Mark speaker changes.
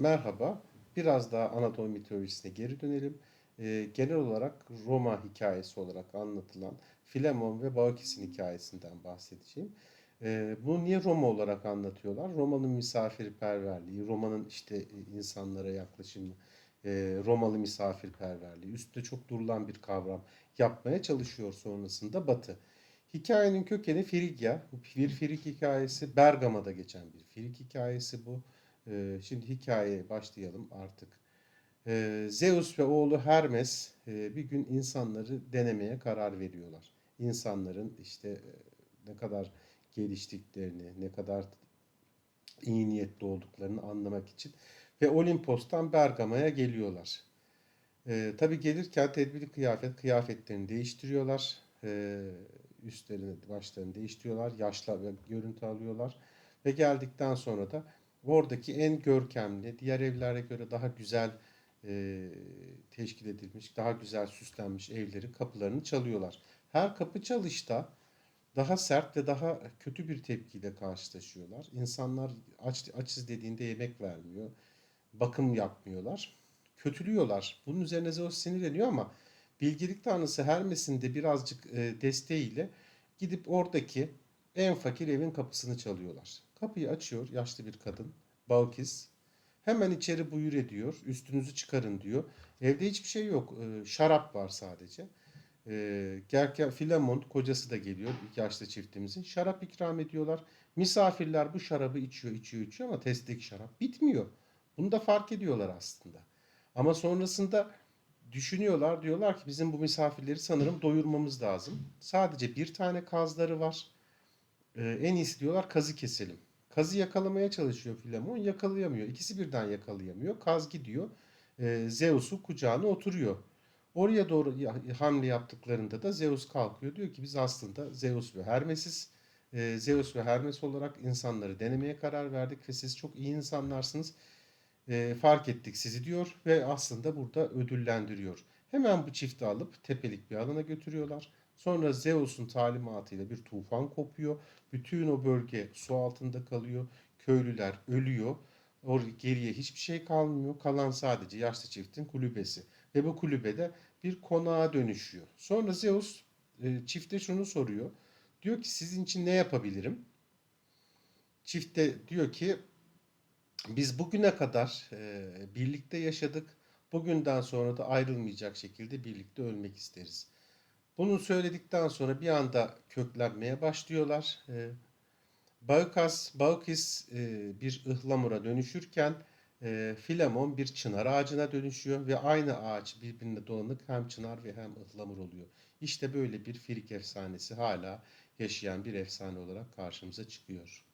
Speaker 1: Merhaba. Biraz daha Anadolu mitolojisine geri dönelim. Ee, genel olarak Roma hikayesi olarak anlatılan Filemon ve Baukis'in hikayesinden bahsedeceğim. Ee, bunu niye Roma olarak anlatıyorlar? Roma'nın misafirperverliği, Roma'nın işte e, insanlara yaklaşımı, e, Romalı misafirperverliği, üstte çok durulan bir kavram yapmaya çalışıyor sonrasında Batı. Hikayenin kökeni Frigya. Bir Frig hikayesi, Bergama'da geçen bir Frig hikayesi bu. Ee, şimdi hikayeye başlayalım artık. Ee, Zeus ve oğlu Hermes e, bir gün insanları denemeye karar veriyorlar. İnsanların işte e, ne kadar geliştiklerini, ne kadar iyi niyetli olduklarını anlamak için ve Olimpos'tan Bergama'ya geliyorlar. Ee, tabii gelirken tedbirli kıyafet, kıyafetlerini değiştiriyorlar. Ee, üstlerini, başlarını değiştiriyorlar. Yaşlı ve görüntü alıyorlar. Ve geldikten sonra da oradaki en görkemli, diğer evlere göre daha güzel e, teşkil edilmiş, daha güzel süslenmiş evlerin kapılarını çalıyorlar. Her kapı çalışta daha sert ve daha kötü bir tepkiyle karşılaşıyorlar. İnsanlar aç, açız dediğinde yemek vermiyor, bakım yapmıyorlar, kötülüyorlar. Bunun üzerine Zeus sinirleniyor ama bilgelik tanrısı Hermes'in de birazcık e, desteğiyle gidip oradaki en fakir evin kapısını çalıyorlar. Kapıyı açıyor yaşlı bir kadın, Baukis. Hemen içeri buyur ediyor, üstünüzü çıkarın diyor. Evde hiçbir şey yok, e, şarap var sadece. E, Gerken Filemon kocası da geliyor yaşlı çiftimizin. Şarap ikram ediyorlar. Misafirler bu şarabı içiyor, içiyor, içiyor ama testdeki şarap bitmiyor. Bunu da fark ediyorlar aslında. Ama sonrasında düşünüyorlar, diyorlar ki bizim bu misafirleri sanırım doyurmamız lazım. Sadece bir tane kazları var. Ee, en iyisi diyorlar kazı keselim. Kazı yakalamaya çalışıyor Filemon, yakalayamıyor. İkisi birden yakalayamıyor. Kaz gidiyor. Ee, Zeus'un kucağına oturuyor. Oraya doğru hamle yaptıklarında da Zeus kalkıyor. Diyor ki biz aslında Zeus ve Hermes'iz. Ee, Zeus ve Hermes olarak insanları denemeye karar verdik ve siz çok iyi insanlarsınız. Ee, fark ettik sizi diyor ve aslında burada ödüllendiriyor. Hemen bu çifti alıp tepelik bir alana götürüyorlar. Sonra Zeus'un talimatıyla bir tufan kopuyor. Bütün o bölge su altında kalıyor. Köylüler ölüyor. Or geriye hiçbir şey kalmıyor. Kalan sadece yaşlı çiftin kulübesi. Ve bu kulübede bir konağa dönüşüyor. Sonra Zeus e, çifte şunu soruyor. Diyor ki sizin için ne yapabilirim? Çifte diyor ki biz bugüne kadar e, birlikte yaşadık. Bugünden sonra da ayrılmayacak şekilde birlikte ölmek isteriz. Bunu söyledikten sonra bir anda köklenmeye başlıyorlar. E, Baukas, Baukis bir ıhlamura dönüşürken e, Filemon bir çınar ağacına dönüşüyor ve aynı ağaç birbirine dolanık hem çınar ve hem ıhlamur oluyor. İşte böyle bir Firik efsanesi hala yaşayan bir efsane olarak karşımıza çıkıyor.